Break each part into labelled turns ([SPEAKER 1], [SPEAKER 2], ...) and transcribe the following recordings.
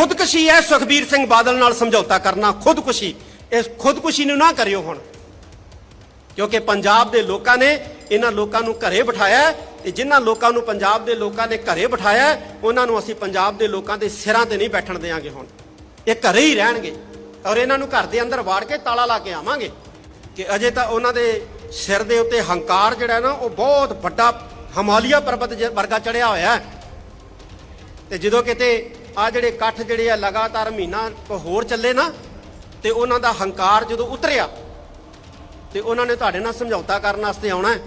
[SPEAKER 1] ਖੁਦਕੁਸ਼ੀ ਹੈ ਸੁਖਬੀਰ ਸਿੰਘ ਬਾਦਲ ਨਾਲ ਸਮਝੌਤਾ ਕਰਨਾ, ਖੁਦਕੁਸ਼ੀ। ਇਸ ਖੁਦਕੁਸ਼ੀ ਨੂੰ ਨਾ ਕਰਿਓ ਹੁਣ। ਕਿਉਂਕਿ ਪੰਜਾਬ ਦੇ ਲੋਕਾਂ ਨੇ ਇਹਨਾਂ ਲੋਕਾਂ ਨੂੰ ਘਰੇ ਬਿਠਾਇਆ ਹੈ ਤੇ ਜਿਨ੍ਹਾਂ ਲੋਕਾਂ ਨੂੰ ਪੰਜਾਬ ਦੇ ਲੋਕਾਂ ਨੇ ਘਰੇ ਬਿਠਾਇਆ ਉਹਨਾਂ ਨੂੰ ਅਸੀਂ ਪੰਜਾਬ ਦੇ ਲੋਕਾਂ ਦੇ ਸਿਰਾਂ ਤੇ ਨਹੀਂ ਬੈਠਣ ਦੇਵਾਂਗੇ ਹੁਣ। ਇਹ ਘਰੇ ਹੀ ਰਹਿਣਗੇ ਔਰ ਇਹਨਾਂ ਨੂੰ ਘਰ ਦੇ ਅੰਦਰ ਵਾੜ ਕੇ ਤਾਲਾ ਲਾ ਕੇ ਆਵਾਂਗੇ ਕਿ ਅਜੇ ਤਾਂ ਉਹਨਾਂ ਦੇ ਸਿਰ ਦੇ ਉੱਤੇ ਹੰਕਾਰ ਜਿਹੜਾ ਨਾ, ਉਹ ਬਹੁਤ ਵੱਡਾ ਹਿਮਾਲਿਆ ਪਰਬਤ ਜਿ- ਵਰਗਾ ਚੜਿਆ ਹੋਇਆ ਹੈ। ਤੇ ਜਦੋਂ ਕਿਤੇ ਆ ਜਿਹੜੇ ਇਕੱਠ ਜਿਹੜੇ ਆ ਲਗਾਤਾਰ ਮਹੀਨਾ ਕੁ ਹੋਰ ਚੱਲੇ ਨਾ, ਤੇ ਉਹਨਾਂ ਦਾ ਹੰਕਾਰ ਜਦੋਂ ਉਤਰਿਆ, ਤੇ ਉਹਨਾਂ ਨੇ ਤੁਹਾਡੇ ਨਾਲ ਸਮਝੌਤਾ ਕਰਨ ਵਾਸਤੇ ਆਉਣਾ ਹੈ।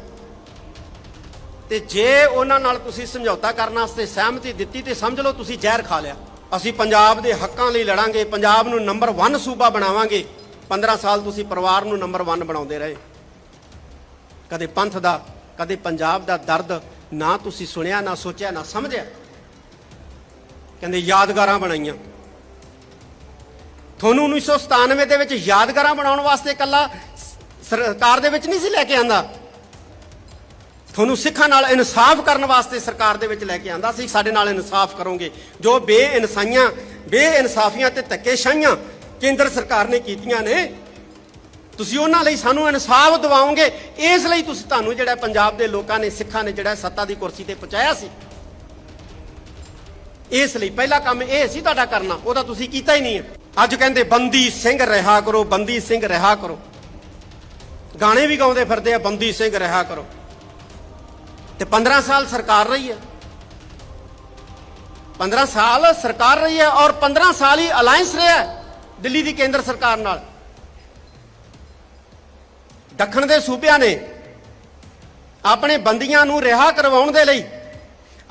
[SPEAKER 1] ਤੇ ਜੇ ਉਹਨਾਂ ਨਾਲ ਤੁਸੀਂ ਸਮਝੌਤਾ ਕਰਨ ਵਾਸਤੇ ਸਹਿਮਤੀ ਦਿੱਤੀ, ਤੇ ਸਮਝ ਲਓ ਤੁਸੀਂ ਜ਼ਹਿਰ ਖਾ ਲਿਆ। ਅਸੀਂ ਪੰਜਾਬ ਦੇ ਹੱਕਾਂ ਲਈ ਲੜਾਂਗੇ, ਪੰਜਾਬ ਨੂੰ ਨੰਬਰ 1 ਸੂਬਾ ਬਣਾਵਾਂਗੇ। 15 ਸਾਲ ਤੁਸੀਂ ਪਰਿਵਾਰ ਨੂੰ ਨੰਬਰ 1 ਬਣਾਉਂਦੇ ਰਹੇ। ਕਦੇ ਪੰਥ ਦਾ, ਕਦੇ ਪੰਜਾਬ ਦਾ ਦਰਦ, ਨਾ ਤੁਸੀਂ ਸੁਣਿਆ, ਨਾ ਸੋਚਿਆ, ਨਾ ਸਮਝਿਆ। ਕਹਿੰਦੇ ਯਾਦਗਾਰਾਂ ਬਣਾਈਆਂ। ਤੁਹਾਨੂੰ 1997 ਦੇ ਵਿੱਚ ਯਾਦਗਾਰਾਂ ਬਣਾਉਣ ਵਾਸਤੇ ਇਕੱਲਾ ਸਰਕਾਰ ਦੇ ਵਿੱਚ ਨਹੀਂ ਸੀ ਲੈ ਕੇ ਆਂਦਾ। ਤੁਹਾਨੂੰ ਸਿੱਖਾਂ ਨਾਲ ਇਨਸਾਫ ਕਰਨ ਵਾਸਤੇ ਸਰਕਾਰ ਦੇ ਵਿੱਚ ਲੈ ਕੇ ਆਂਦਾ ਸੀ, ਸਾਡੇ ਨਾਲ ਇਨਸਾਫ ਕਰੋਗੇ। ਜੋ ਬੇਇਨਸਾਈਆਂ, ਬੇਇਨਸਾਫੀਆਂ ਤੇ ਧੱਕੇਸ਼ਾਹੀਆਂ ਕੇਂਦਰ ਸਰਕਾਰ ਨੇ ਕੀਤੀਆਂ ਨੇ, ਤੁਸੀਂ ਉਹਨਾਂ ਲਈ ਸਾਨੂੰ ਇਨਸਾਫ ਦਿਵਾਓਗੇ। ਇਸ ਲਈ ਤੁਸੀਂ ਤੁਹਾਨੂੰ ਜਿਹੜਾ ਪੰਜਾਬ ਦੇ ਲੋਕਾਂ ਨੇ, ਸਿੱਖਾਂ ਨੇ ਜਿਹੜਾ ਸੱਤਾ ਦੀ ਕੁਰਸੀ ਤੇ ਪਹੁੰਚਾਇਆ ਸੀ ਇਸ ਲਈ ਪਹਿਲਾ ਕੰਮ ਇਹ ਸੀ ਤੁਹਾਡਾ ਕਰਨਾ ਉਹਦਾ ਤੁਸੀਂ ਕੀਤਾ ਹੀ ਨਹੀਂ ਹੈ। ਅੱਜ ਕਹਿੰਦੇ, ਬੰਦੀ ਸਿੰਘ ਰਿਹਾ ਕਰੋ, ਬੰਦੀ ਸਿੰਘ ਰਿਹਾ ਕਰੋ। ਗਾਣੇ ਵੀ ਗਾਉਂਦੇ ਫਿਰਦੇ ਆ, ਬੰਦੀ ਸਿੰਘ ਰਿਹਾ ਕਰੋ। ਤੇ 15 ਸਾਲ ਸਰਕਾਰ ਰਹੀ ਹੈ। 15 ਸਾਲ ਸਰਕਾਰ ਰਹੀ ਹੈ ਔਰ 15 ਸਾਲ ਹੀ ਅਲਾਈਅੰਸ ਰਿਹਾ ਦਿੱਲੀ ਦੀ ਕੇਂਦਰ ਸਰਕਾਰ ਨਾਲ। ਦੱਖਣ ਦੇ ਸੂਬਿਆਂ ਨੇ ਆਪਣੇ ਬੰਦੀਆਂ ਨੂੰ ਰਿਹਾ ਕਰਵਾਉਣ ਦੇ ਲਈ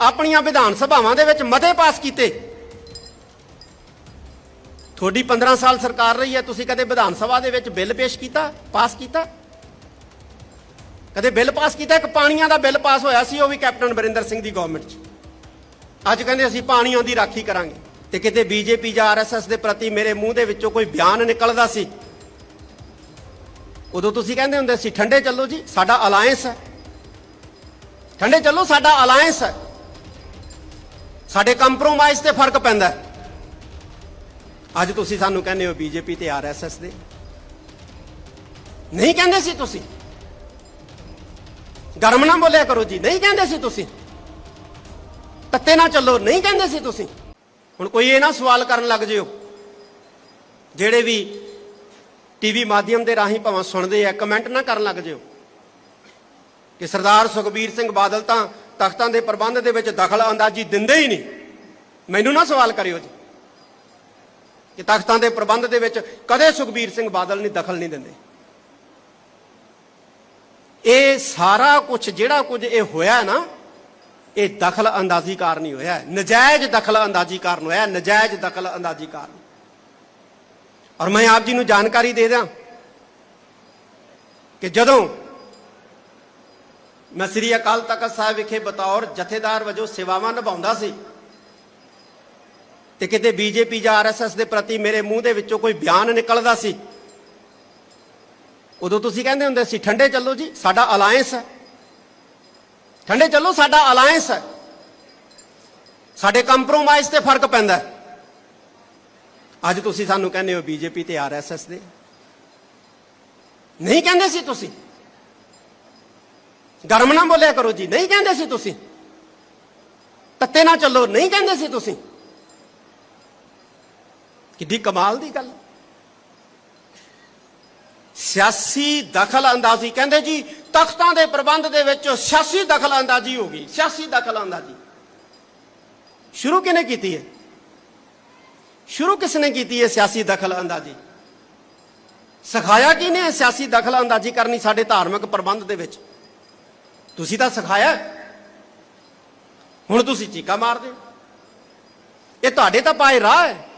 [SPEAKER 1] ਆਪਣੀਆਂ ਵਿਧਾਨ ਸਭਾਵਾਂ ਦੇ ਵਿੱਚ ਮਤੇ ਪਾਸ ਕੀਤੇ। ਤੁਹਾਡੀ 15 ਸਾਲ ਸਰਕਾਰ ਰਹੀ ਹੈ, ਤੁਸੀਂ ਕਦੇ ਵਿਧਾਨ ਸਭਾ ਦੇ ਵਿੱਚ ਬਿੱਲ ਪੇਸ਼ ਕੀਤਾ, ਪਾਸ ਕੀਤਾ? ਕਦੇ ਬਿੱਲ ਪਾਸ ਕੀਤਾ? ਇੱਕ ਪਾਣੀਆਂ ਦਾ ਬਿੱਲ ਪਾਸ ਹੋਇਆ ਸੀ, ਉਹ ਵੀ ਕੈਪਟਨ ਬਰਿੰਦਰ ਸਿੰਘ ਦੀ ਗਵਰਨਮੈਂਟ 'ਚ। ਅੱਜ ਕਹਿੰਦੇ ਅਸੀਂ ਪਾਣੀਆਂ ਦੀ ਰਾਖੀ ਕਰਾਂਗੇ। ਤੇ ਕਿਤੇ ਬੀਜੇਪੀ ਜਾਂ ਆਰਐਸਐਸ ਦੇ ਪ੍ਰਤੀ ਮੇਰੇ ਮੂੰਹ ਦੇ ਵਿੱਚੋਂ ਕੋਈ ਬਿਆਨ ਨਿਕਲਦਾ ਸੀ? ਉਦੋਂ ਤੁਸੀਂ ਕਹਿੰਦੇ ਹੁੰਦੇ ਸੀ, ਠੰਡੇ ਚੱਲੋ ਜੀ, ਸਾਡਾ ਅਲਾਈਅੰਸ ਹੈ। ਠੰਡੇ ਚੱਲੋ, ਸਾਡਾ ਅਲਾਈਅੰਸ ਹੈ। ਸਾਡੇ ਕੰਪਰੋਮਾਈਜ਼ ਤੇ ਫ਼ਰਕ ਪੈਂਦਾ ਅੱਜ ਤੁਸੀਂ ਸਾਨੂੰ ਕਹਿੰਦੇ ਹੋ ਬੀਜੇਪੀ ਤੇ ਆਰਐਸਐਸ ਦੇ। ਨਹੀਂ ਕਹਿੰਦੇ ਸੀ ਤੁਸੀਂ। ਗਰਮ ਨਾ ਬੋਲਿਆ ਕਰੋ ਜੀ, ਨਹੀਂ ਕਹਿੰਦੇ ਸੀ ਤੁਸੀਂ। ਤੱਤੇ ਨਾ ਚੱਲੋ, ਨਹੀਂ ਕਹਿੰਦੇ ਸੀ ਤੁਸੀਂ। ਹੁਣ ਕੋਈ ਇਹ ਨਾ ਸਵਾਲ ਕਰਨ ਲੱਗ ਜਿਓ। ਜਿਹੜੇ ਵੀ ਟੀਵੀ ਮਾਧਿਅਮ ਦੇ ਰਾਹੀਂ ਭਾਵੇਂ ਸੁਣਦੇ ਆ ਕਮੈਂਟ ਨਾ ਕਰਨ ਲੱਗ ਜਿਓ। ਕਿ ਸਰਦਾਰ ਸੁਖਬੀਰ ਸਿੰਘ ਬਾਦਲ ਤਾਂ ਤਖਤਾਂ ਦੇ ਪ੍ਰਬੰਧ ਦੇ ਵਿੱਚ ਦਖਲ ਅੰਦਾਜ਼ੀ ਦਿੰਦੇ ਹੀ ਨਹੀਂ। ਮੈਨੂੰ ਨਾ ਸਵਾਲ ਕਰਿਓ ਜੀ ਕਿ ਤਖਤਾਂ ਦੇ ਪ੍ਰਬੰਧ ਦੇ ਵਿੱਚ ਕਦੇ ਸੁਖਬੀਰ ਸਿੰਘ ਬਾਦਲ ਨਹੀਂ ਦਖਲ ਨਹੀਂ ਦਿੰਦੇ। ਇਹ ਸਾਰਾ ਕੁਝ ਜਿਹੜਾ ਕੁਝ ਇਹ ਹੋਇਆ ਨਾ ਇਹ ਦਖਲ ਅੰਦਾਜ਼ੀ ਕਾਰਨ ਹੀ ਹੋਇਆ। ਹੈ ਨਜਾਇਜ਼ ਦਖਲ ਅੰਦਾਜ਼ੀ ਕਾਰਨ ਹੋਇਆ ਹੈ, ਨਜਾਇਜ਼ ਦਖਲ ਅੰਦਾਜ਼ੀ ਕਾਰਨ। ਔਰ ਮੈਂ ਆਪ ਜੀ ਨੂੰ ਜਾਣਕਾਰੀ ਦੇ ਦਿਆਂ ਕਿ ਜਦੋਂ ਮੈਂ ਸ੍ਰੀ ਅਕਾਲ ਤਖਤ ਸਾਹਿਬ ਵਿਖੇ ਬਤੌਰ ਜਥੇਦਾਰ ਵਜੋਂ ਸੇਵਾਵਾਂ ਨਿਭਾਉਂਦਾ ਸੀ। ਤੇ ਕਿਤੇ ਬੀਜੇਪੀ ਜਾਂ ਆਰਐਸਐਸ ਦੇ ਪ੍ਰਤੀ ਮੇਰੇ ਮੂੰਹ ਦੇ ਵਿੱਚੋਂ ਕੋਈ ਬਿਆਨ ਨਿਕਲਦਾ ਸੀ। ਉਦੋਂ ਤੁਸੀਂ ਕਹਿੰਦੇ ਹੁੰਦੇ ਸੀ, ਠੰਡੇ ਚੱਲੋ ਜੀ, ਸਾਡਾ ਅਲਾਈਅੰਸ ਹੈ। ਠੰਡੇ ਚੱਲੋ, ਸਾਡਾ ਅਲਾਈਅੰਸ ਹੈ। ਸਾਡੇ ਕੰਪਰੋਮਾਈਜ਼ ਤੇ ਫ਼ਰਕ ਪੈਂਦਾ ਅੱਜ ਤੁਸੀਂ ਸਾਨੂੰ ਕਹਿੰਦੇ ਹੋ ਬੀਜੇਪੀ ਤੇ ਆਰਐਸਐਸ ਦੇ। ਨਹੀਂ ਕਹਿੰਦੇ ਸੀ ਤੁਸੀਂ। ਗਰਮ ਨਾ ਬੋਲਿਆ ਕਰੋ ਜੀ। ਨਹੀਂ ਕਹਿੰਦੇ ਸੀ ਤੁਸੀਂ। ਤੱਤੇ ਨਾ ਚੱਲੋ। ਨਹੀਂ ਕਹਿੰਦੇ ਸੀ ਤੁਸੀਂ। ਕਿੱਡੀ ਕਮਾਲ ਦੀ ਗੱਲ। ਸਿਆਸੀ ਦਖਲ ਅੰਦਾਜ਼ੀ ਕਹਿੰਦੇ ਜੀ, ਤਖਤਾਂ ਦੇ ਪ੍ਰਬੰਧ ਦੇ ਵਿੱਚ ਸਿਆਸੀ ਦਖਲ ਅੰਦਾਜ਼ੀ ਹੋ ਗਈ। ਸਿਆਸੀ ਦਖਲ ਅੰਦਾਜ਼ੀ ਸ਼ੁਰੂ ਕਿਨੇ ਕੀਤੀ ਹੈ? ਸ਼ੁਰੂ ਕਿਸ ਨੇ ਕੀਤੀ ਹੈ ਸਿਆਸੀ ਦਖਲ ਅੰਦਾਜ਼ੀ ਸਿਖਾਇਆ ਕਿਨੇ ਸਿਆਸੀ ਦਖਲ ਅੰਦਾਜ਼ੀ ਕਰਨੀ ਸਾਡੇ ਧਾਰਮਿਕ ਪ੍ਰਬੰਧ ਦੇ ਵਿੱਚ? ਤੁਸੀਂ ਤਾਂ ਸਿਖਾਇਆ ਹੁਣ ਤੁਸੀਂ ਚੀਕਾ ਮਾਰਦੇ ਹੋ। ਇਹ ਤੁਹਾਡੇ ਤਾਂ ਪਾਏ ਰਾਹ ਹੈ।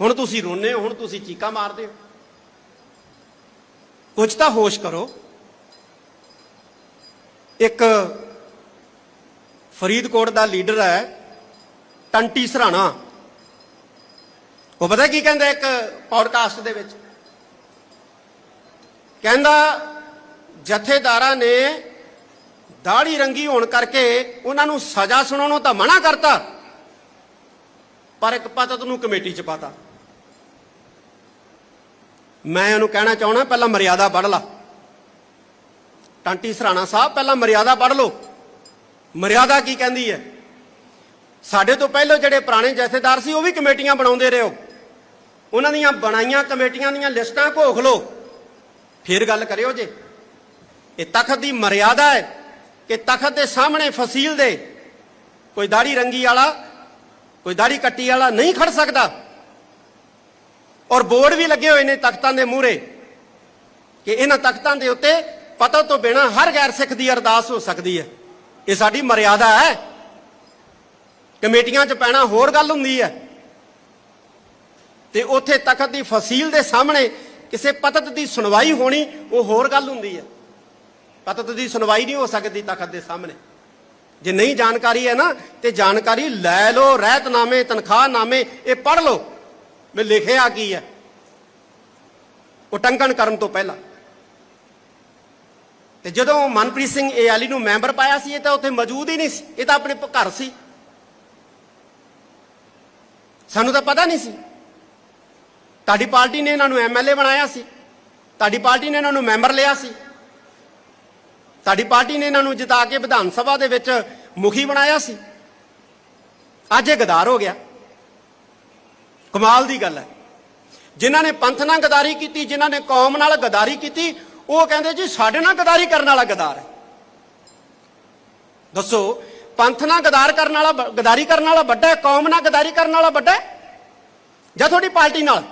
[SPEAKER 1] ਹੁਣ ਤੁਸੀਂ ਰੋਨੇ ਹੋ, ਹੁਣ ਤੁਸੀਂ ਚੀਕਾ ਮਾਰਦੇ ਹੋ। ਕੁਝ ਤਾਂ ਹੋਸ਼ ਕਰੋ। ਇੱਕ ਫਰੀਦਕੋਟ ਦਾ ਲੀਡਰ ਹੈ, ਟੰਟੀ ਸਰਾਣਾ। ਉਹ ਪਤਾ ਕੀ ਕਹਿੰਦਾ ਇੱਕ ਪੌਡਕਾਸਟ ਦੇ ਵਿੱਚ? ਕਹਿੰਦਾ, ਜਥੇਦਾਰਾਂ ਨੇ ਦਾੜੀ ਰੰਗੀ ਹੋਣ ਕਰਕੇ ਉਹਨਾਂ ਨੂੰ ਸਜ਼ਾ ਸੁਣਾਉਣੋਂ ਤਾਂ ਮਨਾ ਕਰਤਾ। ਪਰ ਇੱਕ ਪਤਤ ਨੂੰ ਕਮੇਟੀ ਚ ਪਾਤਾ। ਮੈਂ ਉਹਨੂੰ ਕਹਿਣਾ ਚਾਹਣਾ ਪਹਿਲਾਂ ਮਰਿਆਦਾ ਪੜ੍ਹ ਲਾ। ਟਾਂਟੀ ਸਰਾਣਾ ਸਾਹਿਬ, ਪਹਿਲਾਂ ਮਰਿਆਦਾ ਪੜ੍ਹ ਲਓ। ਮਰਿਆਦਾ ਕੀ ਕਹਿੰਦੀ ਹੈ? ਸਾਡੇ ਤੋਂ ਪਹਿਲਾਂ ਜਿਹੜੇ ਪੁਰਾਣੇ ਜਥੇਦਾਰ ਸੀ, ਉਹ ਵੀ ਕਮੇਟੀਆਂ ਬਣਾਉਂਦੇ ਰਹੇ ਹੋ। ਉਹਨਾਂ ਦੀਆਂ ਬਣਾਈਆਂ ਕਮੇਟੀਆਂ ਦੀਆਂ ਲਿਸਟਾਂ ਘੋਖ ਲਓ। ਫਿਰ ਗੱਲ ਕਰਿਓ ਜੇ। ਇਹ ਤਖਤ ਦੀ ਮਰਿਆਦਾ ਹੈ। ਕਿ ਤਖਤ ਦੇ ਸਾਹਮਣੇ ਫਸੀਲ ਦੇ ਕੋਈ ਦਾੜੀ ਰੰਗੀ ਵਾਲਾ, ਕੋਈ ਦਾੜੀ ਕੱਟੀ ਵਾਲਾ ਨਹੀਂ ਖੜ ਸਕਦਾ। ਔਰ ਬੋਰਡ ਵੀ ਲੱਗੇ ਹੋਏ ਨੇ ਤਖਤਾਂ ਦੇ ਮੂਹਰੇ ਕਿ ਇਹਨਾਂ ਤਖਤਾਂ ਦੇ ਉੱਤੇ ਪਤਾ ਤੋਂ ਬਿਨਾ ਹਰ ਗੈਰ ਸਿੱਖ ਦੀ ਅਰਦਾਸ ਹੋ ਸਕਦੀ ਹੈ। ਇਹ ਸਾਡੀ ਮਰਿਆਦਾ ਹੈ। ਕਮੇਟੀਆਂ 'ਚ ਪੈਣਾ ਹੋਰ ਗੱਲ ਹੁੰਦੀ ਹੈ। ਤੇ ਉੱਥੇ ਤਖਤ ਦੀ ਫਸੀਲ ਦੇ ਸਾਹਮਣੇ ਕਿਸੇ ਪਤਤ ਦੀ ਸੁਣਵਾਈ ਹੋਣੀ, ਉਹ ਹੋਰ ਗੱਲ ਹੁੰਦੀ ਹੈ। ਪਤਤ ਦੀ ਸੁਣਵਾਈ ਨਹੀਂ ਹੋ ਸਕਦੀ ਤਖਤ ਦੇ ਸਾਹਮਣੇ। ਜੇ ਨਹੀਂ ਜਾਣਕਾਰੀ ਹੈ ਨਾ, ਤੇ ਜਾਣਕਾਰੀ ਲੈ ਲਓ, ਰਹਿਤਨਾਮੇ, ਤਨਖਾਹਨਾਮੇ, ਇਹ ਪੜ੍ਹ ਲਓ। ਮੈਂ ਲਿਖਿਆ ਕੀ ਹੈ? ਉਹ ਟੰਕਣ ਕਰਨ ਤੋਂ ਪਹਿਲਾਂ। ਤੇ ਜਦੋਂ ਮਨਪ੍ਰੀਤ ਸਿੰਘ ਏਆਲੀ ਨੂੰ ਮੈਂਬਰ ਪਾਇਆ ਸੀ, ਇਹ ਤਾਂ ਉੱਥੇ ਮੌਜੂਦ ਹੀ ਨਹੀਂ ਸੀ। ਇਹ ਤਾਂ ਆਪਣੇ ਘਰ ਸੀ। ਸਾਨੂੰ ਤਾਂ ਪਤਾ ਨਹੀਂ ਸੀ। ਤੁਹਾਡੀ ਪਾਰਟੀ ਨੇ ਇਹਨਾਂ ਨੂੰ ਐਮਐਲਏ ਬਣਾਇਆ ਸੀ। ਤੁਹਾਡੀ ਪਾਰਟੀ ਨੇ ਇਹਨਾਂ ਨੂੰ ਮੈਂਬਰ ਲਿਆ ਸੀ। ਤੁਹਾਡੀ ਪਾਰਟੀ ਨੇ ਇਹਨਾਂ ਨੂੰ ਜਿਤਾ ਕੇ ਵਿਧਾਨ ਸਭਾ ਦੇ ਵਿੱਚ ਮੁਖੀ ਬਣਾਇਆ ਸੀ। ਅੱਜ ਇਹ ਗਦਾਰ ਹੋ ਗਿਆ। ਕਮਾਲ ਦੀ ਗੱਲ ਹੈ। ਜਿਨ੍ਹਾਂ ਨੇ ਪੰਥ ਨਾਲ ਗਦਾਰੀ ਕੀਤੀ, ਜਿਨ੍ਹਾਂ ਨੇ ਕੌਮ ਨਾਲ ਗਦਾਰੀ ਕੀਤੀ, ਉਹ ਕਹਿੰਦੇ ਜੀ ਸਾਡੇ ਨਾਲ ਗਦਾਰੀ ਕਰਨ ਵਾਲਾ ਗਦਾਰ ਹੈ। ਦੱਸੋ, ਪੰਥ ਨਾਲ ਗਦਾਰ ਕਰਨ ਵਾਲਾ ਗਦਾਰੀ ਕਰਨ ਵਾਲਾ ਵੱਡਾ ਹੈ, ਕੌਮ ਨਾਲ ਗਦਾਰੀ ਕਰਨ ਵਾਲਾ ਵੱਡਾ ਹੈ? ਜਾਂ ਤੁਹਾਡੀ ਪਾਰਟੀ ਨਾਲ?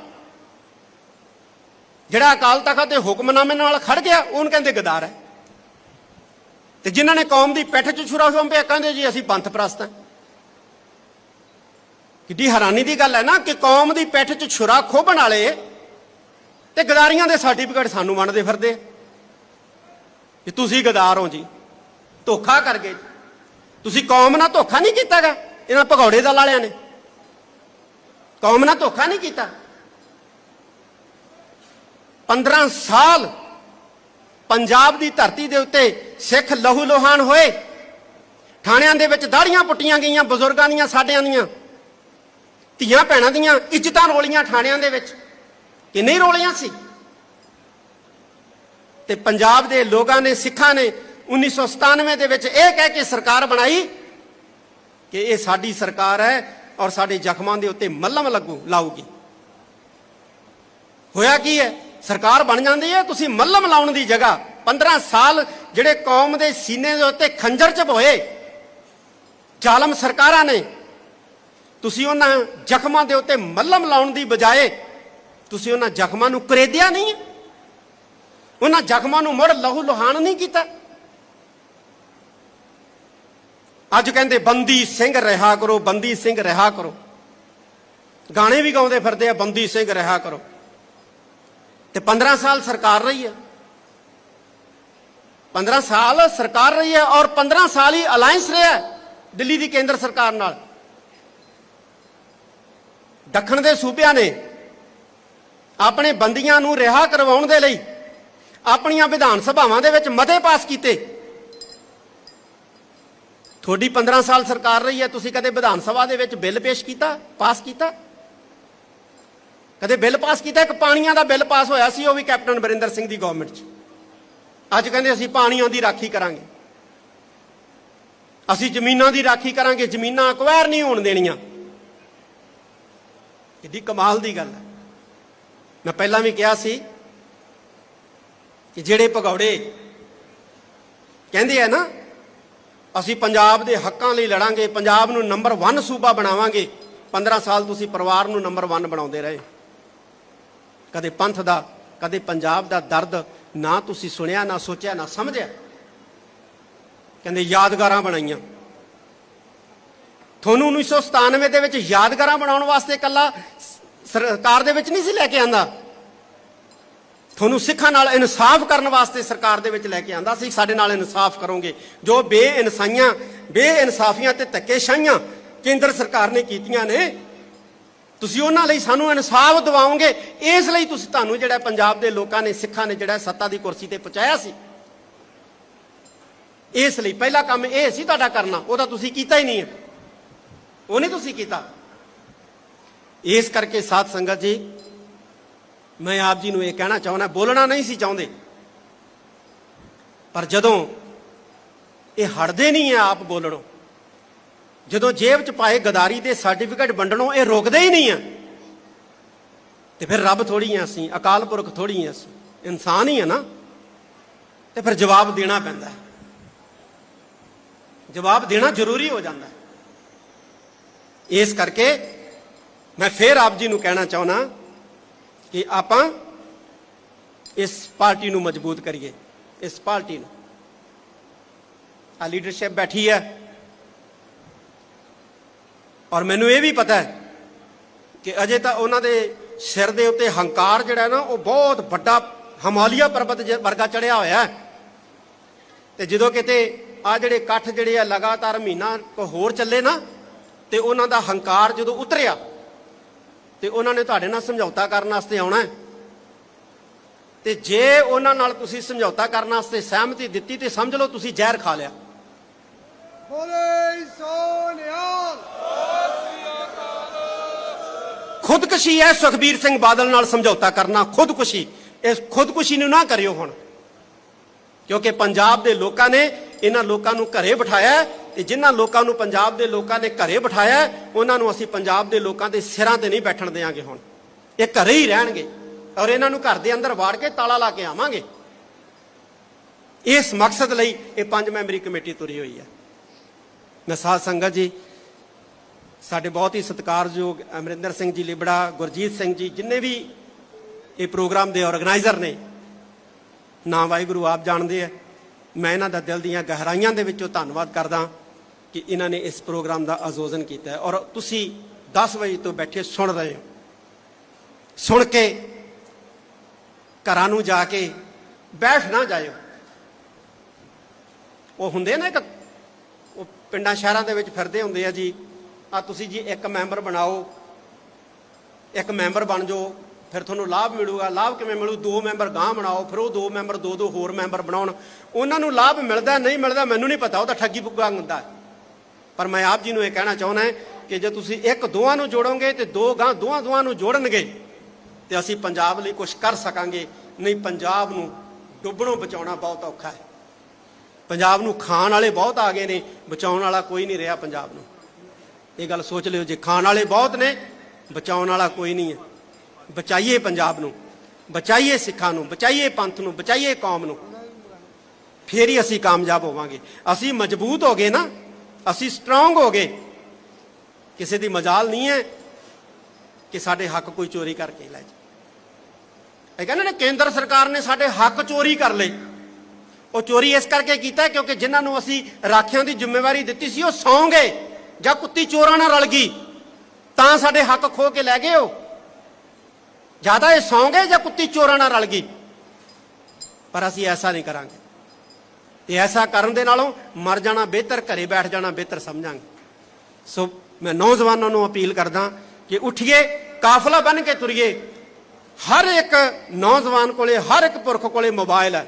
[SPEAKER 1] ਜਿਹੜਾ ਅਕਾਲ ਤਖਤ ਦੇ ਹੁਕਮਨਾਮੇ ਨਾਲ ਖੜ ਗਿਆ, ਉਹਨੂੰ ਕਹਿੰਦੇ ਗਦਾਰ ਹੈ। ਤੇ ਜਿਨ੍ਹਾਂ ਨੇ ਕੌਮ ਦੀ ਪਿੱਠ 'ਚ ਛੁਰਾ ਛੋਂਪਿਆ ਕਹਿੰਦੇ ਜੀ ਅਸੀਂ ਪੰਥ ਪ੍ਰਸਤ ਹਾਂ। ਕਿੱਡੀ ਹੈਰਾਨੀ ਦੀ ਗੱਲ ਹੈ ਨਾ ਕਿ ਕੌਮ ਦੀ ਪਿੱਠ 'ਚ ਛੁਰਾ ਖੋਭਣ ਵਾਲੇ ਤੇ ਗਦਾਰੀਆਂ ਦੇ ਸਰਟੀਫਿਕੇਟ ਸਾਨੂੰ ਵੰਡਦੇ ਫਿਰਦੇ ਕਿ ਤੁਸੀਂ ਗਦਾਰ ਹੋ ਜੀ, ਧੋਖਾ ਕਰ ਗਏ ਤੁਸੀਂ ਕੌਮ ਨਾਲ ਧੋਖਾ ਨਹੀਂ ਕੀਤਾਗਾ ਇਹਨਾਂ ਭਗੌੜੇ ਦਲ ਵਾਲਿਆਂ ਨੇ। ਕੌਮ ਨਾਲ ਧੋਖਾ ਨਹੀਂ ਕੀਤਾ। 15 ਸਾਲ ਪੰਜਾਬ ਦੀ ਧਰਤੀ ਦੇ ਉੱਤੇ ਸਿੱਖ ਲਹੂ ਲੋਹਾਨ ਹੋਏ। ਥਾਣਿਆਂ ਦੇ ਵਿੱਚ ਦਾੜੀਆਂ ਪੁੱਟੀਆਂ ਗਈਆਂ, ਬਜ਼ੁਰਗਾਂ ਦੀਆਂ, ਸਾਡਿਆਂ ਦੀਆਂ। ਧੀਆਂ ਭੈਣਾਂ ਦੀਆਂ ਇੱਜ਼ਤਾਂ ਰੋਲੀਆਂ ਥਾਣਿਆਂ ਦੇ ਵਿੱਚ। ਕਿ ਨਹੀਂ ਰੋਲੀਆਂ ਸੀ? ਤੇ ਪੰਜਾਬ ਦੇ ਲੋਕਾਂ ਨੇ, ਸਿੱਖਾਂ ਨੇ 1997 ਦੇ ਵਿੱਚ ਇਹ ਕਹਿ ਕੇ ਸਰਕਾਰ ਬਣਾਈ ਕਿ ਇਹ ਸਾਡੀ ਸਰਕਾਰ ਹੈ ਔਰ ਸਾਡੇ ਜ਼ਖਮਾਂ ਦੇ ਉੱਤੇ ਮੱਲਮ ਲੱਗੂ, ਲਾਊਗੀ। ਹੋਇਆ ਕੀ ਹੈ? ਸਰਕਾਰ ਬਣ ਜਾਂਦੀ ਹੈ, ਤੁਸੀਂ ਮੱਲਮ ਲਾਉਣ ਦੀ ਜਗ੍ਹਾ 15 ਸਾਲ ਜਿਹੜੇ ਕੌਮ ਦੇ ਸੀਨੇ ਦੇ ਉੱਤੇ ਖੰਜਰ ਚ ਚਪੋਏ ਜ਼ਾਲਮ ਸਰਕਾਰਾਂ ਨੇ, ਤੁਸੀਂ ਉਹਨਾਂ ਜ਼ਖਮਾਂ ਦੇ ਉੱਤੇ ਮੱਲਮ ਲਾਉਣ ਦੀ ਬਜਾਏ ਤੁਸੀਂ ਉਹਨਾਂ ਜ਼ਖਮਾਂ ਨੂੰ ਕਰੇਦਿਆ ਨਹੀਂ। ਉਹਨਾਂ ਜ਼ਖਮਾਂ ਨੂੰ ਮੁੜ ਲਹੂ ਲੋਹਾਨ ਨਹੀਂ ਕੀਤਾ। ਅੱਜ ਕਹਿੰਦੇ, ਬੰਦੀ ਸਿੰਘ ਰਿਹਾ ਕਰੋ, ਬੰਦੀ ਸਿੰਘ ਰਿਹਾ ਕਰੋ। ਗਾਣੇ ਵੀ ਗਾਉਂਦੇ ਫਿਰਦੇ ਆ, ਬੰਦੀ ਸਿੰਘ ਰਿਹਾ ਕਰੋ। ਤੇ 15 ਸਾਲ ਸਰਕਾਰ ਰਹੀ ਹੈ। 15 ਸਾਲ ਸਰਕਾਰ ਰਹੀ ਹੈ ਔਰ 15 ਸਾਲ ਹੀ ਅਲਾਈਅੰਸ ਰਿਹਾ ਦਿੱਲੀ ਦੀ ਕੇਂਦਰ ਸਰਕਾਰ ਨਾਲ। ਦੱਖਣ ਦੇ ਸੂਬਿਆਂ ਨੇ ਆਪਣੇ ਬੰਦੀਆਂ ਨੂੰ ਰਿਹਾ ਕਰਵਾਉਣ ਦੇ ਲਈ ਆਪਣੀਆਂ ਵਿਧਾਨ ਸਭਾਵਾਂ ਦੇ ਵਿੱਚ ਮਤੇ ਪਾਸ ਕੀਤੇ। ਤੁਹਾਡੀ 15 ਸਾਲ ਸਰਕਾਰ ਰਹੀ ਹੈ, ਤੁਸੀਂ ਕਦੇ ਵਿਧਾਨ ਸਭਾ ਦੇ ਵਿੱਚ ਬਿੱਲ ਪੇਸ਼ ਕੀਤਾ, ਪਾਸ ਕੀਤਾ? ਕਦੇ ਬਿੱਲ ਪਾਸ ਕੀਤਾ, ਇੱਕ ਪਾਣੀਆਂ ਦਾ ਬਿੱਲ ਪਾਸ ਹੋਇਆ ਸੀ, ਉਹ ਵੀ ਕੈਪਟਨ ਬਰਿੰਦਰ ਸਿੰਘ ਦੀ ਗਵਰਨਮੈਂਟ 'ਚ। ਅੱਜ ਕਹਿੰਦੇ ਅਸੀਂ ਪਾਣੀਆਂ ਦੀ ਰਾਖੀ ਕਰਾਂਗੇ। ਅਸੀਂ ਜ਼ਮੀਨਾਂ ਦੀ ਰਾਖੀ ਕਰਾਂਗੇ, ਜ਼ਮੀਨਾਂ ਅਕਵਾਇਰ ਨਹੀਂ ਹੋਣ ਦੇਣੀਆਂ। ਕਿੱਡੀ ਕਮਾਲ ਦੀ ਗੱਲ ਹੈ। ਮੈਂ ਪਹਿਲਾਂ ਵੀ ਕਿਹਾ ਸੀ ਕਿ ਜਿਹੜੇ ਭਗੌੜੇ ਕਹਿੰਦੇ ਆ ਨਾ, ਅਸੀਂ ਪੰਜਾਬ ਦੇ ਹੱਕਾਂ ਲਈ ਲੜਾਂਗੇ, ਪੰਜਾਬ ਨੂੰ ਨੰਬਰ 1 ਸੂਬਾ ਬਣਾਵਾਂਗੇ 15 ਸਾਲ ਤੁਸੀਂ ਪਰਿਵਾਰ ਨੂੰ ਨੰਬਰ 1 ਬਣਾਉਂਦੇ ਰਹੇ। ਕਦੇ ਪੰਥ ਦਾ, ਕਦੇ ਪੰਜਾਬ ਦਾ ਦਰਦ ਨਾ ਤੁਸੀਂ ਸੁਣਿਆ, ਨਾ ਸੋਚਿਆ, ਨਾ ਸਮਝਿਆ। ਕਹਿੰਦੇ ਯਾਦਗਾਰਾਂ ਬਣਾਈਆਂ। ਤੁਹਾਨੂੰ 1997 ਦੇ ਵਿੱਚ ਯਾਦਗਾਰਾਂ ਬਣਾਉਣ ਵਾਸਤੇ ਇਕੱਲਾ ਸਰਕਾਰ ਦੇ ਵਿੱਚ ਨਹੀਂ ਸੀ ਲੈ ਕੇ ਆਂਦਾ। ਤੁਹਾਨੂੰ ਸਿੱਖਾਂ ਨਾਲ ਇਨਸਾਫ ਕਰਨ ਵਾਸਤੇ ਸਰਕਾਰ ਦੇ ਵਿੱਚ ਲੈ ਕੇ ਆਂਦਾ ਸੀ, ਸਾਡੇ ਨਾਲ ਇਨਸਾਫ ਕਰੋਗੇ। ਜੋ ਬੇਇਨਸਾਈਆਂ, ਬੇਇਨਸਾਫੀਆਂ ਤੇ ਧੱਕੇਸ਼ਾਹੀਆਂ ਕੇਂਦਰ ਸਰਕਾਰ ਨੇ ਕੀਤੀਆਂ ਨੇ ਤੁਸੀਂ ਉਹਨਾਂ ਲਈ ਸਾਨੂੰ ਇਨਸਾਫ ਦਿਵਾਓਗੇ, ਇਸ ਲਈ ਤੁਸੀਂ ਤੁਹਾਨੂੰ ਜਿਹੜਾ ਪੰਜਾਬ ਦੇ ਲੋਕਾਂ ਨੇ, ਸਿੱਖਾਂ ਨੇ ਜਿਹੜਾ ਸੱਤਾ ਦੀ ਕੁਰਸੀ ਤੇ ਪਹੁੰਚਾਇਆ ਸੀ। ਇਸ ਲਈ ਪਹਿਲਾ ਕੰਮ ਇਹ ਸੀ ਤੁਹਾਡਾ ਕਰਨਾ, ਉਹਦਾ ਤੁਸੀਂ ਕੀਤਾ ਹੀ ਨਹੀਂ ਹੈ। ਉਹ ਨਹੀਂ ਤੁਸੀਂ ਕੀਤਾ। ਇਸ ਕਰਕੇ ਸਾਧ ਸੰਗਤ ਜੀ, ਮੈਂ ਆਪ ਜੀ ਨੂੰ ਇਹ ਕਹਿਣਾ ਚਾਹੁੰਦਾ, ਬੋਲਣਾ ਨਹੀਂ ਸੀ ਚਾਹੁੰਦੇ। ਪਰ ਜਦੋਂ ਇਹ ਹਟਦੇ ਨਹੀਂ ਆ ਆਪ ਬੋਲਣੋਂ ਜਦੋਂ ਜੇਬ 'ਚ ਪਾਏ ਗਦਾਰੀ ਦੇ ਸਰਟੀਫਿਕੇਟ ਵੰਡਣੋਂ ਇਹ ਰੁਕਦੇ ਹੀ ਨਹੀਂ ਆ। ਤੇ ਫਿਰ ਰੱਬ ਥੋੜੀ ਆ ਅਸੀਂ, ਅਕਾਲ ਪੁਰਖ ਥੋੜੀ ਆ ਅਸੀਂ। ਇਨਸਾਨ ਹੀ ਆ ਨਾ। ਤੇ ਫਿਰ ਜਵਾਬ ਦੇਣਾ ਪੈਂਦਾ। ਜਵਾਬ ਦੇਣਾ ਜ਼ਰੂਰੀ ਹੋ ਜਾਂਦਾ। ਇਸ ਕਰਕੇ ਮੈਂ ਫੇਰ ਆਪ ਜੀ ਨੂੰ ਕਹਿਣਾ ਚਾਹੁੰਦਾ ਕਿ ਆਪਾਂ ਇਸ ਪਾਰਟੀ ਨੂੰ ਮਜ਼ਬੂਤ ਕਰੀਏ। ਇਸ ਪਾਰਟੀ ਨੂੰ। ਆ ਲੀਡਰਸ਼ਿਪ ਬੈਠੀ ਹੈ। ਔਰ ਮੈਨੂੰ ਇਹ ਵੀ ਪਤਾ ਹੈ ਕਿ ਅਜੇ ਤਾਂ ਉਹਨਾਂ ਦੇ ਸਿਰ ਦੇ ਉੱਤੇ ਹੰਕਾਰ ਜਿਹੜਾ ਨਾ, ਉਹ ਬਹੁਤ ਵੱਡਾ ਹਿਮਾਲਿਆ ਪਰਬਤ ਵਰਗਾ ਚੜਿਆ ਹੋਇਆ ਹੈ। ਤੇ ਜਦੋਂ ਕਿਤੇ ਆ ਜਿਹੜੇ ਇਕੱਠ ਜਿਹੜੇ ਆ, ਲਗਾਤਾਰ ਮਹੀਨਾ ਕੋ ਹੋਰ ਚੱਲੇ ਨਾ, ਤੇ ਉਹਨਾਂ ਦਾ ਹੰਕਾਰ ਜਦੋਂ ਉਤਰਿਆ, ਤੇ ਉਹਨਾਂ ਨੇ ਤੁਹਾਡੇ ਨਾਲ ਸਮਝੌਤਾ ਕਰਨ ਵਾਸਤੇ ਆਉਣਾ ਹੈ। ਤੇ ਜੇ ਉਹਨਾਂ ਨਾਲ ਤੁਸੀਂ ਸਮਝੌਤਾ ਕਰਨ ਵਾਸਤੇ ਸਹਿਮਤੀ ਦਿੱਤੀ, ਤੇ ਸਮਝ ਲਓ ਤੁਸੀਂ ਜ਼ਹਿਰ ਖਾ ਲਿਆ।
[SPEAKER 2] ਬੋਲੇ ਸੋਨਿਆਲ
[SPEAKER 1] ਖੁਦਕੁਸ਼ੀ ਹੈ, ਸੁਖਬੀਰ ਸਿੰਘ ਬਾਦਲ ਨਾਲ ਸਮਝੌਤਾ ਕਰਨਾ, ਖੁਦਕੁਸ਼ੀ। ਇਸ ਖੁਦਕੁਸ਼ੀ ਨੂੰ ਨਾ ਕਰਿਓ ਹੁਣ। ਕਿਉਂਕਿ ਪੰਜਾਬ ਦੇ ਲੋਕਾਂ ਨੇ ਇਹਨਾਂ ਲੋਕਾਂ ਨੂੰ ਘਰੇ ਬਿਠਾਇਆ ਹੈ ਤੇ ਜਿਨ੍ਹਾਂ ਲੋਕਾਂ ਨੂੰ ਪੰਜਾਬ ਦੇ ਲੋਕਾਂ ਨੇ ਘਰੇ ਬਿਠਾਇਆ ਉਹਨਾਂ ਨੂੰ ਅਸੀਂ ਪੰਜਾਬ ਦੇ ਲੋਕਾਂ ਦੇ ਸਿਰਾਂ ਤੇ ਨਹੀਂ ਬੈਠਣ ਦੇਵਾਂਗੇ ਹੁਣ। ਇਹ ਘਰੇ ਹੀ ਰਹਿਣਗੇ ਔਰ ਇਹਨਾਂ ਨੂੰ ਘਰ ਦੇ ਅੰਦਰ ਵਾੜ ਕੇ ਤਾਲਾ ਲਾ ਕੇ ਆਵਾਂਗੇ। ਇਸ ਮਕਸਦ ਲਈ ਇਹ ਪੰਜ ਮੈਂਬਰੀ ਕਮੇਟੀ ਤੁਰੀ ਹੋਈ ਹੈ। ਮੈਂ ਸਾਧ ਸੰਗਤ ਜੀ ਸਾਡੇ ਬਹੁਤ ਹੀ ਸਤਿਕਾਰਯੋਗ ਅਮਰਿੰਦਰ ਸਿੰਘ ਜੀ, ਲਿਬੜਾ, ਗੁਰਜੀਤ ਸਿੰਘ ਜੀ, ਜਿੰਨੇ ਵੀ ਇਹ ਪ੍ਰੋਗਰਾਮ ਦੇ ਆਰਗੇਨਾਈਜ਼ਰ ਨੇ, ਨਾ ਵਾਹਿਗੁਰੂ ਆਪ ਜਾਣਦੇ ਆ। ਮੈਂ ਇਹਨਾਂ ਦਾ ਦਿਲ ਦੀਆਂ ਗਹਿਰਾਈਆਂ ਦੇ ਵਿੱਚੋਂ ਧੰਨਵਾਦ ਕਰਦਾ ਕਿ ਇਹਨਾਂ ਨੇ ਇਸ ਪ੍ਰੋਗਰਾਮ ਦਾ ਆਯੋਜਨ ਕੀਤਾ ਔਰ ਤੁਸੀਂ 10 ਵਜੇ ਤੋਂ ਬੈਠੇ ਸੁਣ ਰਹੇ ਹੋ। ਸੁਣ ਕੇ ਘਰਾਂ ਨੂੰ ਜਾ ਕੇ ਬੈਠ ਨਾ ਜਾਇਓ। ਉਹ ਹੁੰਦੇ ਨਾ ਇੱਕ, ਉਹ ਪਿੰਡਾਂ, ਸ਼ਹਿਰਾਂ ਦੇ ਵਿੱਚ ਫਿਰਦੇ ਹੁੰਦੇ ਆ ਜੀ। ਆ ਤੁਸੀਂ ਜੀ ਇੱਕ ਮੈਂਬਰ ਬਣਾਓ, ਇੱਕ ਮੈਂਬਰ ਬਣ ਜਾਓ, ਫਿਰ ਤੁਹਾਨੂੰ ਲਾਭ ਮਿਲੂਗਾ। ਲਾਭ ਕਿਵੇਂ ਮਿਲੂ? ਦੋ ਮੈਂਬਰ ਗਾਂ ਬਣਾਓ, ਫਿਰ ਉਹ ਦੋ ਮੈਂਬਰ, ਦੋ ਦੋ ਹੋਰ ਮੈਂਬਰ ਬਣਾਉਣ। ਉਹਨਾਂ ਨੂੰ ਲਾਭ ਮਿਲਦਾ, ਨਹੀਂ ਮਿਲਦਾ ਮੈਨੂੰ ਨਹੀਂ ਪਤਾ, ਉਹ ਤਾਂ ਠੱਗੀ ਪੁੱਗਾ ਹੁੰਦਾ। ਪਰ ਮੈਂ ਆਪ ਜੀ ਨੂੰ ਇਹ ਕਹਿਣਾ ਚਾਹੁੰਦਾ ਕਿ ਜੇ ਤੁਸੀਂ ਇੱਕ ਦੋਵਾਂ ਨੂੰ ਜੋੜੋਗੇ ਤੇ ਦੋ ਗਾਂ ਦੋਵਾਂ ਦੋਵਾਂ ਨੂੰ ਜੋੜਨਗੇ, ਤੇ ਅਸੀਂ ਪੰਜਾਬ ਲਈ ਕੁਝ ਕਰ ਸਕਾਂਗੇ। ਨਹੀਂ, ਪੰਜਾਬ ਨੂੰ ਡੁੱਬਣੋਂ ਬਚਾਉਣਾ ਬਹੁਤ ਔਖਾ ਹੈ। ਪੰਜਾਬ ਨੂੰ ਖਾਣ ਵਾਲੇ ਬਹੁਤ ਆ ਗਏ ਨੇ, ਬਚਾਉਣ ਵਾਲਾ ਕੋਈ ਨਹੀਂ ਰਿਹਾ ਪੰਜਾਬ ਨੂੰ। ਇਹ ਗੱਲ ਸੋਚ ਲਿਓ, ਜੇ ਖਾਣ ਵਾਲੇ ਬਹੁਤ ਨੇ, ਬਚਾਉਣ ਵਾਲਾ ਕੋਈ ਨਹੀਂ ਹੈ। ਬਚਾਈਏ ਪੰਜਾਬ ਨੂੰ, ਬਚਾਈਏ ਸਿੱਖਾਂ ਨੂੰ, ਬਚਾਈਏ ਪੰਥ ਨੂੰ, ਬਚਾਈਏ ਕੌਮ ਨੂੰ। ਫੇਰ ਹੀ ਅਸੀਂ ਕਾਮਯਾਬ ਹੋਵਾਂਗੇ। ਅਸੀਂ ਮਜ਼ਬੂਤ ਹੋ ਗਏ ਨਾ, ਅਸੀਂ ਸਟਰੋਂਗ ਹੋ ਗਏ। ਕਿਸੇ ਦੀ ਮਜਾਲ ਨਹੀਂ ਹੈ ਕਿ ਸਾਡੇ ਹੱਕ ਕੋਈ ਚੋਰੀ ਕਰਕੇ ਲੈ ਜਾ ਇਹ ਕਹਿੰਦੇ ਨੇ ਕੇਂਦਰ ਸਰਕਾਰ ਨੇ ਸਾਡੇ ਹੱਕ ਚੋਰੀ ਕਰ ਲਏ। ਉਹ ਚੋਰੀ ਇਸ ਕਰਕੇ ਕੀਤਾ ਕਿਉਂਕਿ ਜਿਨ੍ਹਾਂ ਨੂੰ ਅਸੀਂ ਰਾਖਿਆਂ ਦੀ ਜ਼ਿੰਮੇਵਾਰੀ ਦਿੱਤੀ ਸੀ, ਉਹ ਸੌਂ ਗਏ। ਜਾਂ ਕੁੱਤੀ ਚੋਰਾਂ ਨਾਲ ਰਲ ਗਈ, ਤਾਂ ਸਾਡੇ ਹੱਕ ਖੋ ਕੇ ਲੈ ਗਏ ਉਹ ਜ਼ਿਆਦਾ ਇਹ ਸੌਂਗੇ ਜਾਂ ਕੁੱਤੀ ਚੋਰਾਂ ਨਾਲ ਰਲ ਗਈ? ਪਰ ਅਸੀਂ ਐਸਾ ਨਹੀਂ ਕਰਾਂਗੇ। ਤੇ ਐਸਾ ਕਰਨ ਦੇ ਨਾਲੋਂ ਮਰ ਜਾਣਾ ਬਿਹਤਰ, ਘਰੇ ਬੈਠ ਜਾਣਾ ਬਿਹਤਰ ਸਮਝਾਂਗੇ। ਸੋ ਮੈਂ ਨੌਜਵਾਨਾਂ ਨੂੰ ਅਪੀਲ ਕਰਦਾ ਕਿ ਉੱਠੀਏ, ਕਾਫਲਾ ਬਣ ਕੇ ਤੁਰੀਏ। ਹਰ ਇੱਕ ਨੌਜਵਾਨ ਕੋਲੇ, ਹਰ ਇੱਕ ਪੁਰਖ ਕੋਲੇ ਮੋਬਾਈਲ ਹੈ।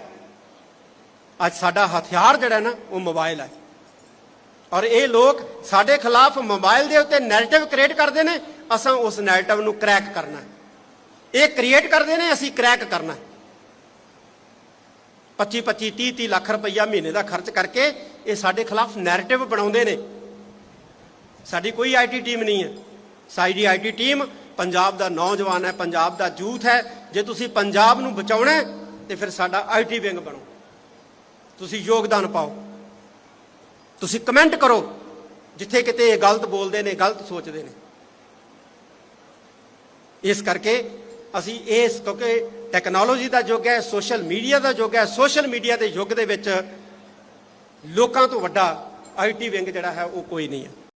[SPEAKER 1] ਅੱਜ ਸਾਡਾ ਹਥਿਆਰ ਜਿਹੜਾ ਨਾ, ਉਹ ਮੋਬਾਈਲ ਹੈ। ਔਰ ਇਹ ਲੋਕ ਸਾਡੇ ਖਿਲਾਫ ਮੋਬਾਈਲ ਦੇ ਉੱਤੇ ਨੈਰੇਟਿਵ ਕ੍ਰੀਏਟ ਕਰਦੇ ਨੇ ਅਸਾਂ ਉਸ ਨੈਰੇਟਿਵ ਨੂੰ ਕ੍ਰੈਕ ਕਰਨਾ ਇਹ ਕ੍ਰੀਏਟ ਕਰਦੇ ਨੇ ਅਸੀਂ ਕ੍ਰੈਕ ਕਰਨਾ ਹੈ। 25 25 30 30 ਲੱਖ ਰੁਪਈਆ ਮਹੀਨੇ ਦਾ ਖਰਚ ਕਰਕੇ ਇਹ ਸਾਡੇ ਖਿਲਾਫ ਨੈਰੇਟਿਵ ਬਣਾਉਂਦੇ ਨੇ। ਸਾਡੀ ਕੋਈ ਆਈਟੀ ਟੀਮ ਨਹੀਂ ਹੈ। ਸਾਡੀ ਆਈਟੀ ਟੀਮ ਪੰਜਾਬ ਦਾ ਨੌਜਵਾਨ ਹੈ ਪੰਜਾਬ ਦਾ ਯੂਥ ਹੈ। ਜੇ ਤੁਸੀਂ ਪੰਜਾਬ ਨੂੰ ਬਚਾਉਣਾ ਹੈ, ਤੇ ਫਿਰ ਸਾਡਾ ਆਈਟੀ ਵਿੰਗ ਬਣੋ। ਤੁਸੀਂ ਯੋਗਦਾਨ ਪਾਓ। ਤੁਸੀਂ ਕਮੈਂਟ ਕਰੋ ਜਿੱਥੇ ਕਿਤੇ ਇਹ ਗਲਤ ਬੋਲਦੇ ਨੇ, ਗਲਤ ਸੋਚਦੇ ਨੇ। ਇਸ ਕਰਕੇ ਅਸੀਂ ਇਸ, ਕਿਉਂਕਿ ਟੈਕਨੋਲੋਜੀ ਦਾ ਯੁੱਗ ਹੈ ਸੋਸ਼ਲ ਮੀਡੀਆ ਦਾ ਯੁੱਗ ਹੈ ਸੋਸ਼ਲ ਮੀਡੀਆ ਦੇ ਯੁੱਗ ਦੇ ਵਿੱਚ ਲੋਕਾਂ ਤੋਂ ਵੱਡਾ ਆਈਟੀ ਵਿੰਗ ਜਿਹੜਾ ਹੈ, ਉਹ ਕੋਈ ਨਹੀਂ ਹੈ।